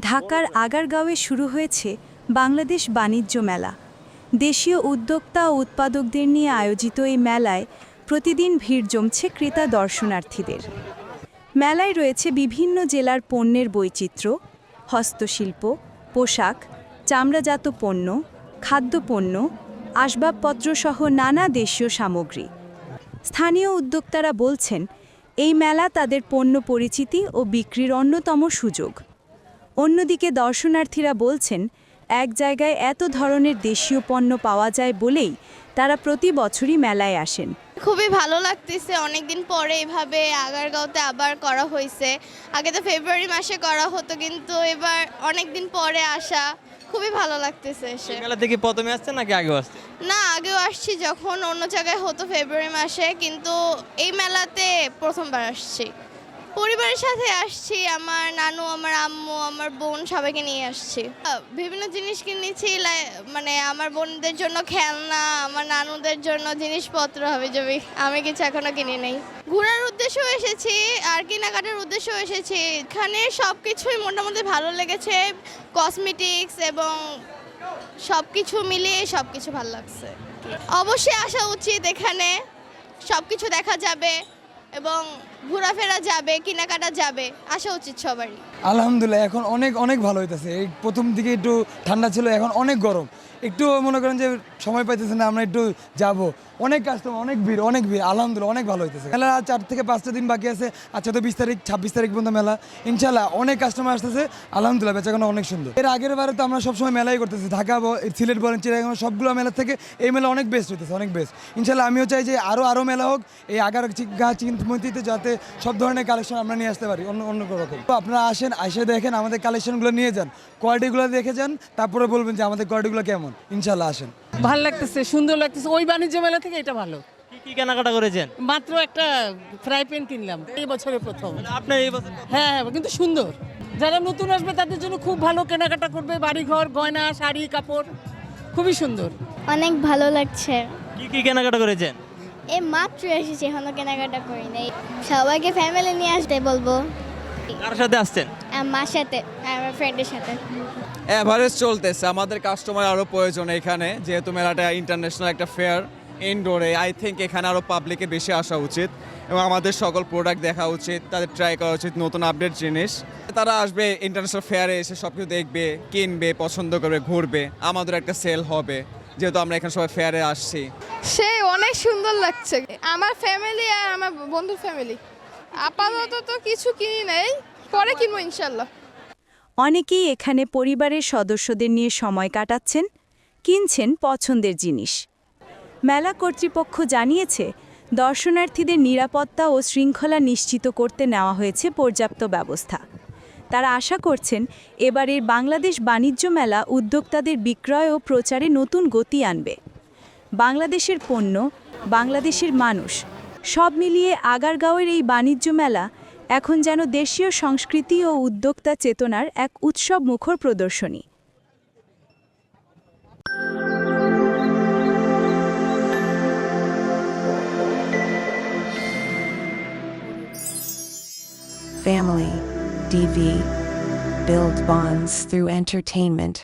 ঢাকার আগারগাঁওয়ে শুরু হয়েছে বাংলাদেশ বাণিজ্য মেলা। দেশীয় উদ্যোক্তা ও উৎপাদকদের নিয়ে আয়োজিত এই মেলায় প্রতিদিন ভিড় জমছে ক্রেতা দর্শনার্থীদের। মেলায় রয়েছে বিভিন্ন জেলার পণ্যের বৈচিত্র্য, হস্তশিল্প, পোশাক, চামড়াজাত পণ্য, খাদ্যপণ্য, আসবাবপত্রসহ নানা দেশীয় সামগ্রী। স্থানীয় উদ্যোক্তারা বলছেন, এই মেলা তাদের পণ্য পরিচিতি ও বিক্রির অন্যতম সুযোগ। অন্যদিকে দর্শনার্থীরা বলছেন এক জায়গায় এত ধরনের দেশীয় পণ্য পাওয়া যায় বলেই তারা প্রতি বছরই মেলায় আসেন। খুবই ভালো লাগতেছে অনেকদিন পরে এভাবে আগারগাঁওতে আবার করা হয়েছে। আগে তো ফেব্রুয়ারি মাসে করা হতো কিন্তু এবার অনেক দিন পরে আসা খুবই ভালো লাগতেছে এসে। মেলা থেকে প্রথমে আসছেন নাকি আগে আসছেন না আগেও আসছি যখন অন্য জায়গায় হতো ফেব্রুয়ারি মাসে কিন্তু এই মেলাতে প্রথমবার আসছি। পরিবারের সাথে আসছি, আমার নানু, আমার আম্মু, আমার বোন সবাইকে নিয়ে আসছি। বিভিন্ন জিনিস কিনেছি মানে আমার বোনদের জন্য খেলনা, আমার নানুদের জন্য জিনিসপত্র হবে যাবি আমি কিছু এখনও কিনে নেই। ঘোরার উদ্দেশ্যেও এসেছি, আর কেনাকাটার উদ্দেশ্যেও এসেছি। এখানে সব কিছুই মোটামুটি ভালো লেগেছে কসমেটিক্স এবং সব কিছু মিলিয়ে সব কিছু ভালো লাগছে। অবশ্যই আসা উচিত এখানে সব কিছু দেখা যাবে। এবং ঘোরাফেরা যাবে কেনাকাটা যাবে আসা উচিত সবারই। আলহামদুলিল্লাহ, এখন অনেক অনেক ভালো হইতেছে। এই প্রথম দিকে একটু ঠান্ডা ছিল, এখন অনেক গরম। একটু মনে করেন যে সময় পাইতেছে না, আমরা একটু যাব। অনেক কাস্টমার অনেক ভিড় অনেক ভিড়। আলহামদুলিল্লাহ, অনেক ভালো হইতেছে। মেলা চার থেকে পাঁচটা দিন বাকি আছে। আচ্ছা তো বিশ তারিখ, ছাব্বিশ তারিখ পর্যন্ত মেলা। ইনশাল্লাহ অনেক কাস্টমার আসতেছে। আলহামদুলিল্লাহ, বেচাকেনা অনেক সুন্দর। এর আগের বারে তো আমরা সবসময় মেলাই করতেছি। ঢাকা সিলেট, বলেন চিরাগাং সবগুলো মেলা থেকে এই মেলা অনেক বেস্ট হইতেছে, অনেক বেস্ট ইনশাল্লাহ আমিও চাই যে আরও আরও মেলা হোক। এই আগার গা চিন্তিতে যাতে সব ধরনের কালেকশন আমরা নিয়ে আসতে পারি, অন্য অন্য রকম। তো আপনারা আসেন এসে দেখেন আমাদের কালেকশনগুলো নিয়ে যান। কোয়ালিটিগুলো দেখে যান তারপরে বলবেন যে আমাদের কোয়ালিটিগুলো কেমন। ইনশাল্লাহ আসেন। ভালো লাগতেছে সুন্দর লাগতেছে। ওই বাণিজ্য মেলা থেকে এটা ভালো। কি কি কেনাকাটা করেছেন? মাত্র একটা ফ্রাই প্যান কিনলাম এই বছরের প্রথম। মানে আপনার এই বছর হ্যাঁ হ্যাঁ, কিন্তু সুন্দর। যারা নতুন আসবে তাদের জন্য খুব ভালো কেনাকাটা করবে বাড়িঘর গয়না শাড়ি কাপড় খুবই সুন্দর। অনেক ভালো লাগছে। কি কি কেনাকাটা করেছেন? এ মাত্র এসেছি এখনও কেনাকাটা করি নাই। সবাইকে ফ্যামিলি নিয়ে আসতে বলব। কার সাথে আসছেন? আর মার সাথে আমার ফ্রেন্ডের সাথে। এভারেজ চলতেছে আমাদের কাস্টমার আরও প্রয়োজন এখানে যেহেতু মেলাটা ইন্টারন্যাশনাল একটা ফেয়ার ইনডোরে আই থিঙ্ক এখানে আরও পাবলিকে বেশি আসা উচিত এবং আমাদের সকল প্রোডাক্ট দেখা উচিত তাদের ট্রাই করা উচিত নতুন আপডেট জিনিস। তারা আসবে ইন্টারন্যাশনাল ফেয়ারে এসে সব কিছু দেখবে কিনবে পছন্দ করবে ঘুরবে আমাদের একটা সেল হবে যেহেতু আমরা এখানে সবাই ফেয়ারে আসছি। সেই অনেক সুন্দর লাগছে। আমার ফ্যামিলি আর আমার বন্ধুর ফ্যামিলি আপাতত তো কিছু কিনি নেই, পরে কিনবো ইনশাল্লাহ। অনেকেই এখানে পরিবারের সদস্যদের নিয়ে সময় কাটাচ্ছেন, কিনছেন পছন্দের জিনিস। মেলা কর্তৃপক্ষ জানিয়েছে, দর্শনার্থীদের নিরাপত্তা ও শৃঙ্খলা নিশ্চিত করতে নেওয়া হয়েছে পর্যাপ্ত ব্যবস্থা। তারা আশা করছেন, এবারের বাংলাদেশ বাণিজ্য মেলা উদ্যোক্তাদের বিক্রয় ও প্রচারে নতুন গতি আনবে। বাংলাদেশের পণ্য, বাংলাদেশের মানুষ সব মিলিয়ে আগারগাঁওয়ের এই বাণিজ্য মেলা এখন যেন দেশীয় সংস্কৃতি ও উদ্যোক্তা চেতনার এক উৎসব মুখর প্রদর্শনী Family. DV. Build bonds through entertainment.